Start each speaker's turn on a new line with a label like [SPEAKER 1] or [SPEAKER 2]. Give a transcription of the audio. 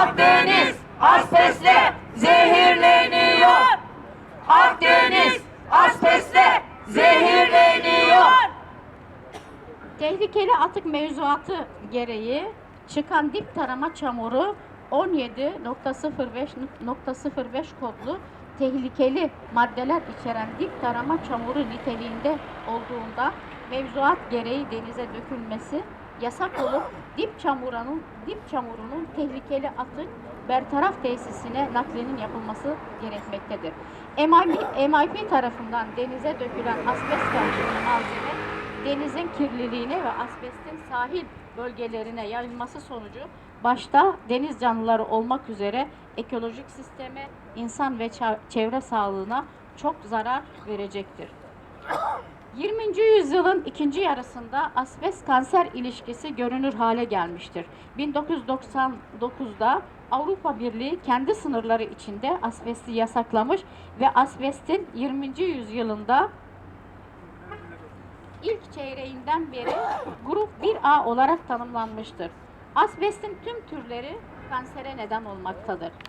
[SPEAKER 1] Akdeniz asbestle zehirleniyor. Akdeniz asbestle zehirleniyor.
[SPEAKER 2] Tehlikeli atık mevzuatı gereği çıkan dip tarama çamuru 17.05.05 kodlu tehlikeli maddeler içeren dip tarama çamuru niteliğinde olduğunda mevzuat gereği denize dökülmesi yasak olup dip çamurunun dip çamurunun tehlikeli atık bertaraf tesisine naklinin yapılması gerekmektedir. MIP, MIP tarafından denize dökülen asbest denizin kirliliğine ve asbestin sahil bölgelerine yayılması sonucu başta deniz canlıları olmak üzere ekolojik sisteme, insan ve çevre sağlığına çok zarar verecektir. 20. yüzyılın ikinci yarısında asbest kanser ilişkisi görünür hale gelmiştir. 1999'da Avrupa Birliği kendi sınırları içinde asbesti yasaklamış ve asbestin 20. yüzyılında ilk çeyreğinden beri grup 1A olarak tanımlanmıştır. Asbestin tüm türleri kansere neden olmaktadır.